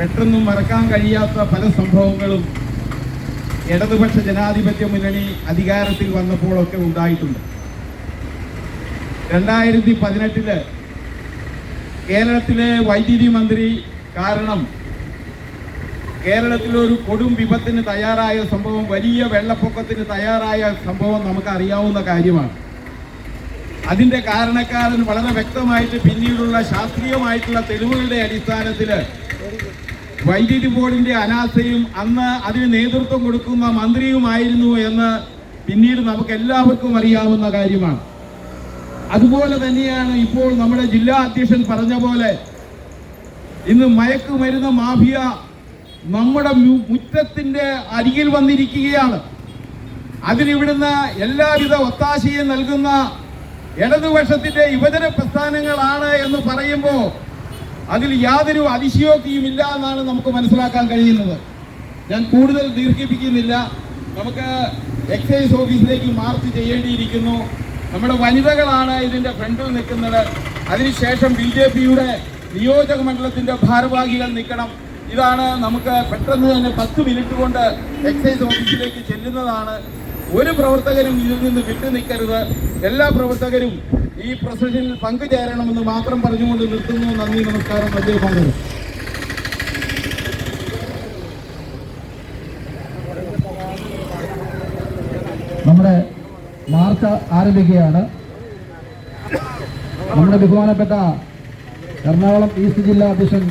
പെട്ടെന്നും മറക്കാൻ കഴിയാത്ത പല സംഭവങ്ങളും ഇടതുപക്ഷ ജനാധിപത്യ മുന്നണി അധികാരത്തിൽ വന്നപ്പോഴൊക്കെ ഉണ്ടായിട്ടുണ്ട്. രണ്ടായിരത്തി പതിനെട്ടിൽ കേരളത്തിലെ വൈദ്യുതി മന്ത്രി കാരണം കേരളത്തിലെ ഒരു കൊടും വിപത്തിന് തയ്യാറായ സംഭവം വലിയ വെള്ളപ്പൊക്കത്തിന് തയ്യാറായ സംഭവം നമുക്ക് അറിയാവുന്ന കാര്യമാണ്. അതിന്റെ കാരണക്കാരൻ വളരെ വ്യക്തമായിട്ട് പിന്നീടുള്ള ശാസ്ത്രീയമായിട്ടുള്ള തെളിവുകളുടെ അടിസ്ഥാനത്തിൽ വൈദ്യുതി ബോർഡിന്റെ അനാസ്ഥയും അന്ന് അതിന് നേതൃത്വം കൊടുക്കുന്ന മന്ത്രിയുമായിരുന്നു എന്ന് പിന്നീട് നമുക്ക് എല്ലാവർക്കും അറിയാവുന്ന കാര്യമാണ്. അതുപോലെ തന്നെയാണ് ഇപ്പോൾ നമ്മുടെ ജില്ലാ അധ്യക്ഷൻ പറഞ്ഞ പോലെ ഇന്ന് മയക്കുമരുന്ന് മാഫിയ നമ്മുടെ മുറ്റത്തിന്റെ അരികിൽ വന്നിരിക്കുകയാണ്. അതിനിവിടുന്ന് എല്ലാവിധ ഒത്താശയും നൽകുന്ന ഇടതുപക്ഷത്തിന്റെ യുവജന പ്രസ്ഥാനങ്ങളാണ് എന്ന് പറയുമ്പോൾ അതിൽ യാതൊരു അതിശയോക്തിയും ഇല്ല എന്നാണ് നമുക്ക് മനസ്സിലാക്കാൻ കഴിയുന്നത്. ഞാൻ കൂടുതൽ ദീർഘിപ്പിക്കുന്നില്ല. നമുക്ക് എക്സൈസ് ഓഫീസിലേക്ക് മാർച്ച് ചെയ്യേണ്ടിയിരിക്കുന്നു. നമ്മുടെ വനിതകളാണ് ഇതിന്റെ ഫ്രണ്ടിൽ നിൽക്കുന്നത്. അതിനുശേഷം ബി ജെ പിയുടെ നിയോജക മണ്ഡലത്തിന്റെ ഭാരവാഹികൾ നിൽക്കണം. ഇതാണ് നമുക്ക് പെട്ടെന്ന് തന്നെ പത്ത് മിനിറ്റ് കൊണ്ട് എക്സൈസ് ഓഫീസിലേക്ക് ചെല്ലുന്നതാണ്. ഒരു പ്രവർത്തകരും ഇതിൽ നിന്ന് വിട്ടു നിൽക്കരുത്. എല്ലാ പ്രവർത്തകരും ഈ പ്രൊസഷനിൽ പങ്കുചേരണമെന്ന് മാത്രം പറഞ്ഞുകൊണ്ട് നിർത്തുന്നു. നന്ദി നമസ്കാരം. അദ്ദേഹം നമ്മുടെ മാർച്ച് ആരംഭിക്കുകയാണ്. നമ്മുടെ ബഹുമാനപ്പെട്ട എറണാകുളം ഈസ്റ്റ് ജില്ലാ അധ്യക്ഷൻ